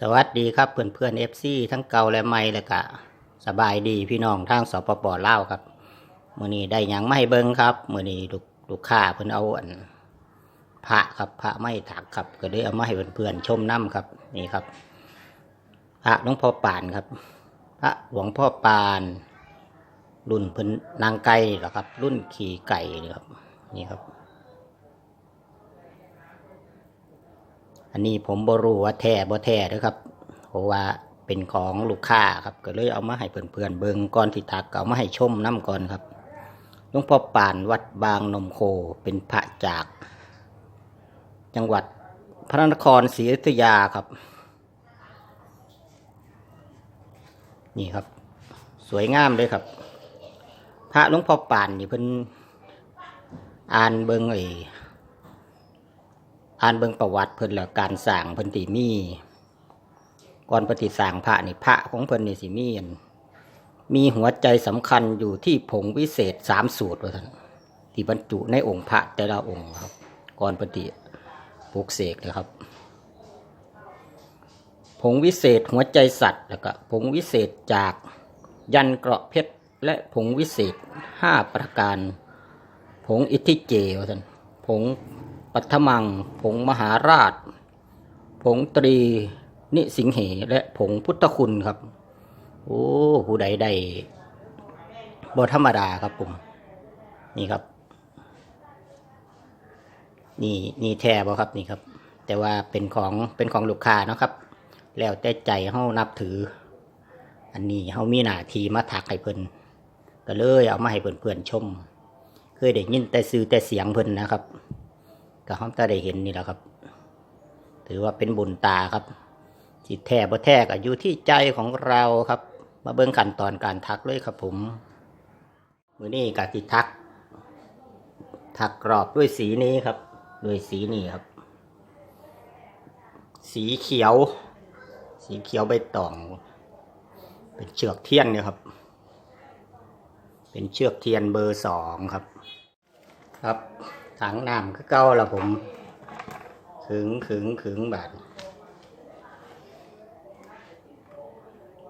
สวัสดีครับเพื่อนเพื่อนเอฟซีทั้งเก่าและใหม่เลยกะสบายดีพี่น้องทางสปปลาวครับมือนี้ได้ยังไม่เบิ่งครับมือนี้ลูกลูกค้าเพิ่อนเอาอันพระครับพระไม่ถักครับก็เลยเอามาให้เพื่อนๆชมน้ำครับนี่ครับ พระหลวงพ่อปานครับ พระหลวงพ่อปาน รุ่นเพิ่อนนางไก่เหรอครับ รุ่นขี่ไก่นี่ครับ นี่ครับ อันนี้ผมบรูว่าแท้บ่แท้เด้อครับ เพราะว่าเป็นของลูกค้าครับ ก็เลยเอามาให้เพื่อนๆเบิงก่อนที่ทักเอามาให้ชมน้ำก่อนครับหลวงพ่อป่านวัดบางนมโคเป็นพระจาก จังหวัดพระนครศรีอยุธยาครับ นี่ครับ สวยงามเลยครับ พระหลวงพ่อป่านนี่เพิ่นอ่านเบิงไอ้ อ่านเบิ่งประวัติเพิ่นแล้วการสร้างเพิ่นสิมีก่อนปฏิสร้างพระนี่พระของเพิ่นนี่สิมีนมีหัวใจสำคัญอยู่ที่ผงวิเศษสามสูตรว่าท่านที่บรรจุในองค์พระแต่ละองค์ครับ ก่อนปฏิปลุกเสกนะครับ ผงวิเศษหัวใจสัตว์แล้วก็ผงวิเศษจากยันเกราะเพชรและผงวิเศษห้าประการ ผงอิทธิเจวท่านผง ปัทมัง ผงมหาราช ผงตรี นิสิงเห และผงพุทธคุณครับ โอ้ผู้ใดได้บธรรมดาครับผมนี่ครับ นี่นี่แท้บ่ครับนี่ครับ แต่ว่าเป็นของเป็นของลูกค้านะครับ แล้วแต่ใจเฮานับถือ อันนี้เฮามีหน้าทีมาถักให้เพิ่นก็เลยเอามาให้เพื่อนๆชม เคยได้ยินแต่ซื้อแต่เสียงเพิ่นนะครับ ก็ห้องตาได้เห็นนี่แหละครับ ถือว่าเป็นบุญตาครับจิตแท้บ่แท้ก็อยู่ที่ใจของเราครับ มาเบิ่งขั้นตอนการทักเลยครับผมมือนี้กติทัก ทักกรอบด้วยสีนี้ครับ ด้วยสีนี้ครับ สีเขียว สีเขียวใบตอง เป็นเชือกเทียนเนี่ยครับ เป็นเชือกเทียนเบอร์สองครับ ครับ ถังน้ำก็เก้าละผม ขึงขึงขึงบาด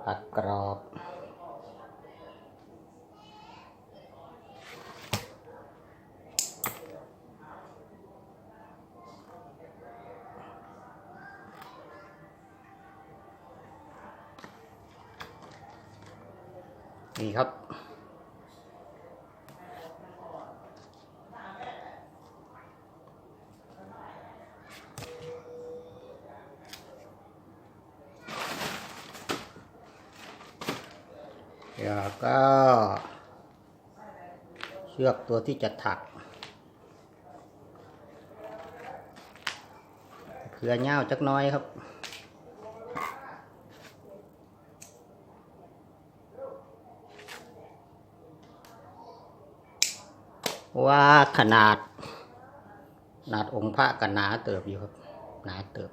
ผัดกรอบนี่ครับ แล้วก็ เชือก ตัวที่จะถักเผื่อเง่าจักน้อยครับว่าขนาดขนาดองค์พระกันหนาเติบอยู่ครับ หนาเติบ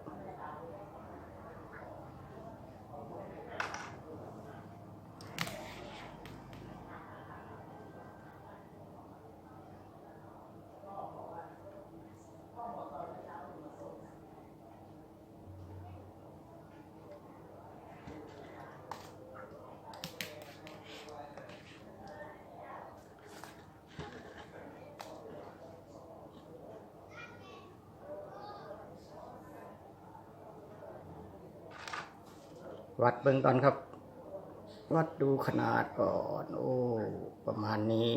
วัดเบื้องต้นครับ วัดดูขนาดก่อน โอ้ ประมาณนี้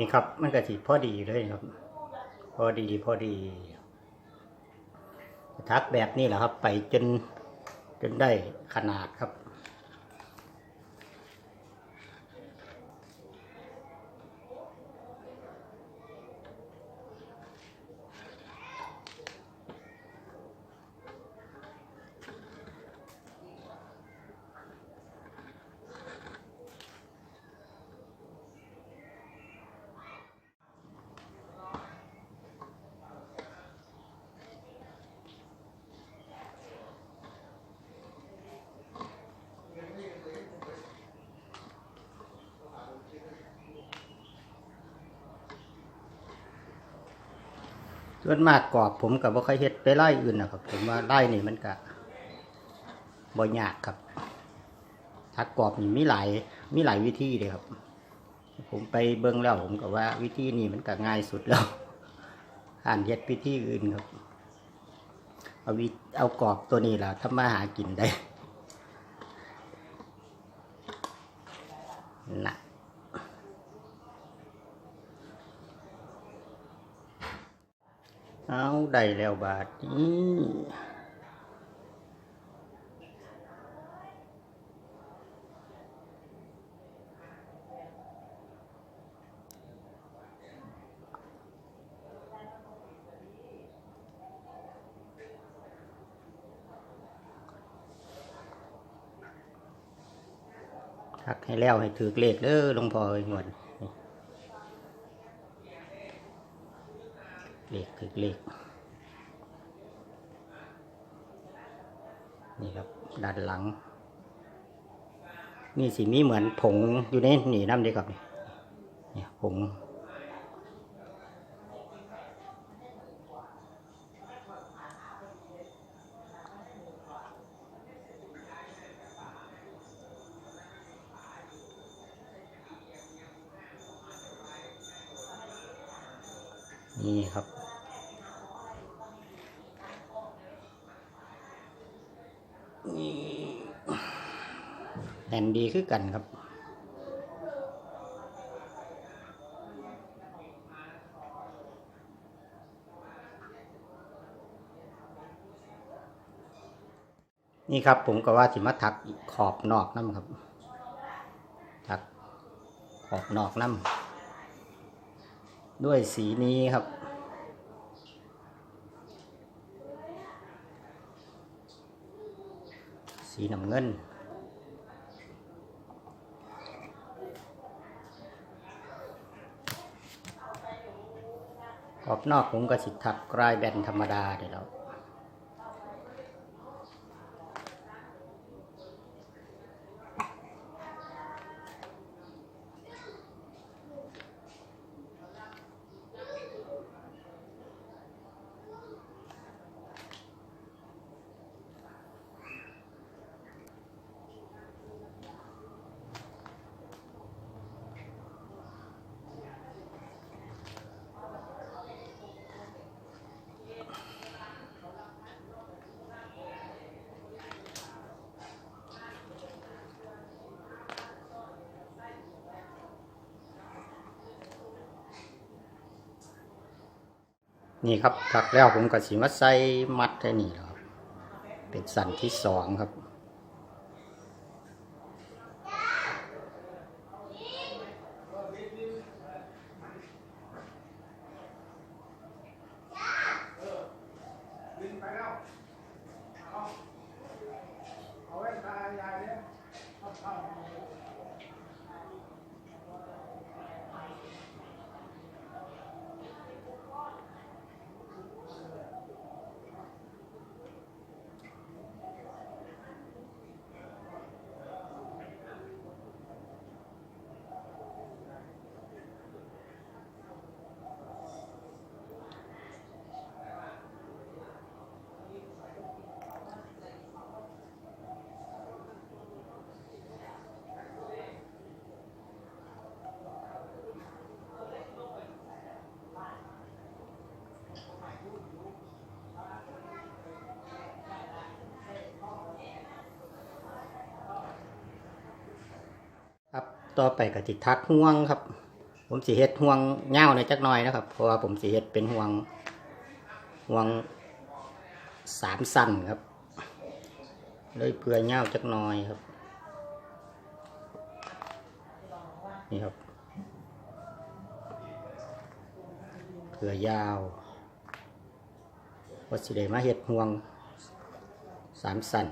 นี่ครับ มันก็สิพอดีเลยครับ พอดีพอดี ทักแบบนี้แหละครับ ไปจนจนได้ขนาดครับ ส่วนมากกรอบผมกับบ่ค่อยเฮ็ดไปไล่อื่นนะครับ ผมว่าไล่นี่มันก็บ่ยากครับถ้ากรอบนี่มีหลายมีหลายวิธีเลยครับ ผมไปเบิ่งแล้วผมก็ว่าวิธีนี้มันก็ง่ายสุดแล้วอ่านเฮ็ดวิธีอื่นครับ เอาวิเอากรอบตัวนี้แหละทำมาหากินได้ เอาได้แล้วบาทนี้ทักให้แล้วให้ถือเลขเด้อหลวงพ่อไอ้งวดนี่ เลขถือเลขนี่ครับด้านหลัง นี่สีมีเหมือนผงอยู่ในนี่น้ำเดียวกับนี่เนี่ยผงนี่ครับ นี่ แผ่นดีคือกันครับ นี่ครับผมก็ว่าสิมาถักขอบนอกน้ำครับ ถักขอบนอกน้ำด้วยสีนี้ครับสีน้ำเงิน ขอบนอกผมก็สิถักกลายแบนธรรมดาเดี๋ยวเรา นี่ครับถักแล้วผมก็สิมาใส่มัดแค่นี้แล้วครับ เป็นสันที่สองครับครับต่ ต่อไปก็ติทักห่วงครับ ผมสีเฮ็ดห่วงเง่าในอยจักหน่อยนะครับ เพราะว่าผมสีเฮ็ดเป็นห่วงห่วงสามสั้นครับ เลยเพื่อเง่าจักหน่อยครับ นี่ครับเพื่อยาวว่าสิได้มาเฮ็ดห่วงสามสั้น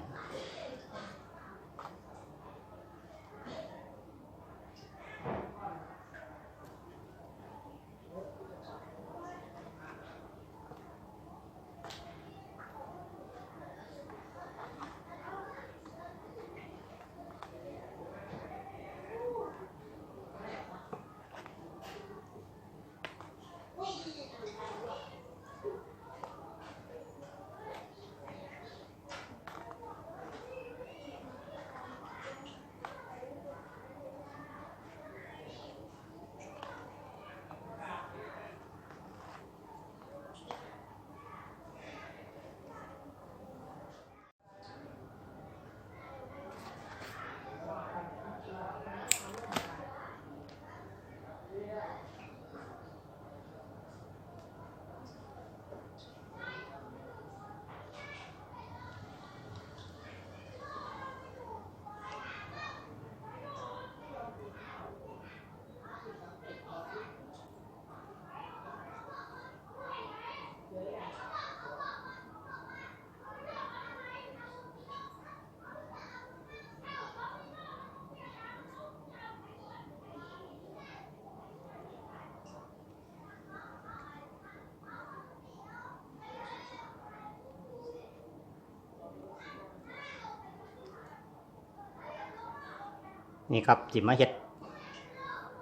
นี่ครับจิมาเฮ็ด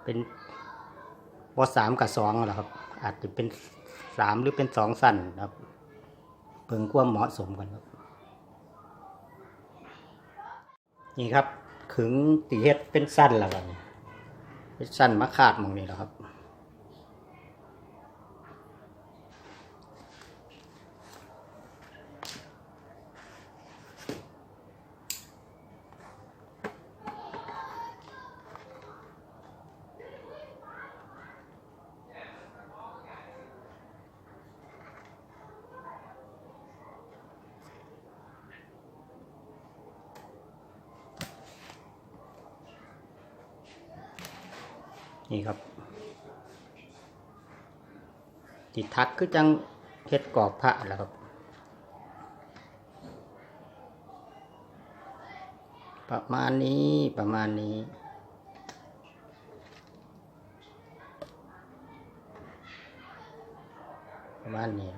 เป็นวอสามกับสองเหรอครับ อาจจะเป็นสามหรือเป็นสองสั้นครับ เพิ่งความเหมาะสมกันครับ นี่ครับขึงตีเฮ็ดเป็นสั้นแล้วกันเป็นสั้นมาขาดมองนี้แล้วครับ นี่ครับติดทัดคือจังเพชรกรอบพระแหล้วครับประมาณนี้ประมาณนี้ประมาณนี้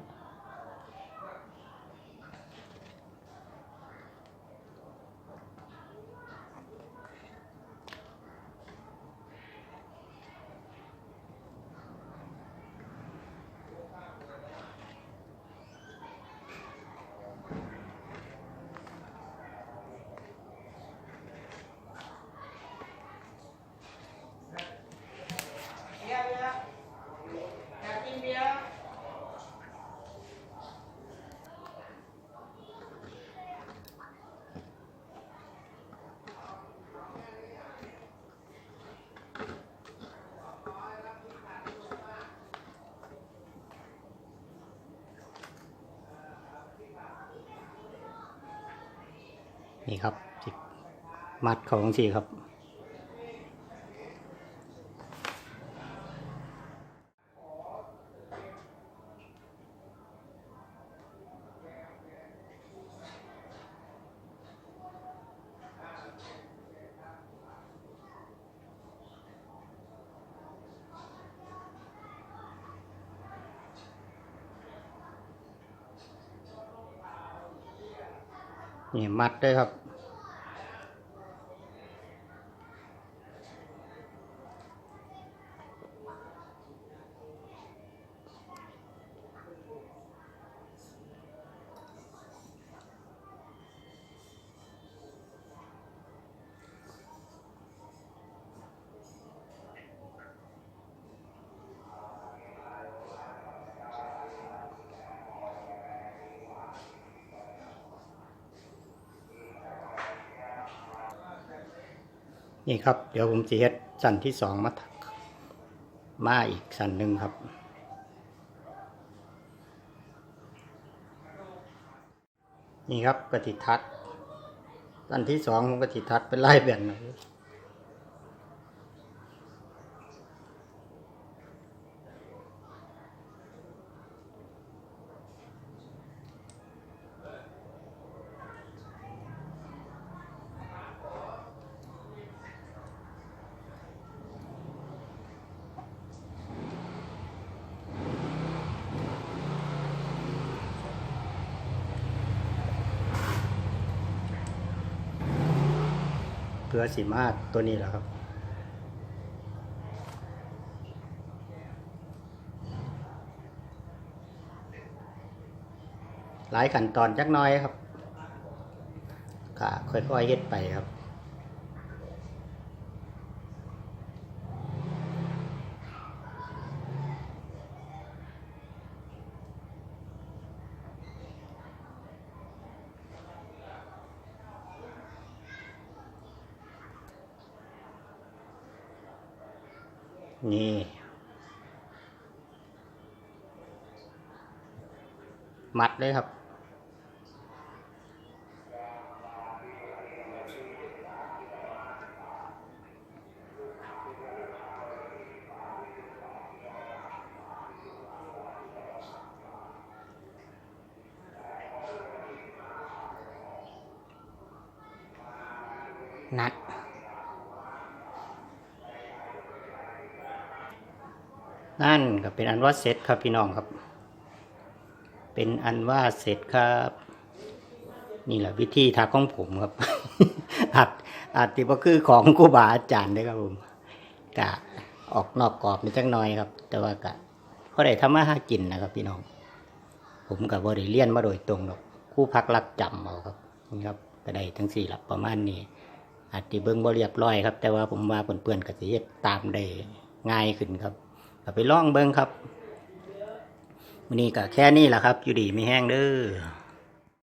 เบีย ร์อยากกินเบียร์นี่ครับมัดของสีครับ นี่มัดด้วยครับ นี่ครับ เดี๋ยวผมจะเฮ็ดสั้นที่สองมาถักมาอีกสันหนึ่งครับ นี่ครับกติทัศน์สันที่สองของกติทัศน์เป็นไล่แบ่นนะ พื่อสีมาตัวนี้แหละครับ หลายขั้นตอนจักน้อยครับก็ค่อยๆเฮ็ดไปครับ นี่ มัดเลยครับ นัดนั่นก็เป็นอันว่าเสร็จครับพี่น้องครับ เป็นอันว่าเสร็จครับ นี่แหละวิธีทักของผมครับอาจอาจที่ว่าคือของครูบาอาจารย์เด้อครับผมกะออกนอกกรอบนิดจักหน่อยครับ แต่ว่ากะเพอได้ทำมาหากินนะครับ พี่น้อง ผมกับบ่ได้เรียนมาโดยตรงหรอกคู่พักรักจำเอาครับนี่ครับก็ได้ทั้งสี่หลับประมาณนี้อาจจะเบิ่งบ่เรียบร้อยครับ แต่ว่าผมว่าเพื่อนๆก็สิเฮ็ดตามได้ง่ายขึ้นครับก็ไปล่องเบิ่งครับ วันนี้ก็แค่นี้แหละครับ อยู่ดีไม่แห้งเด้อ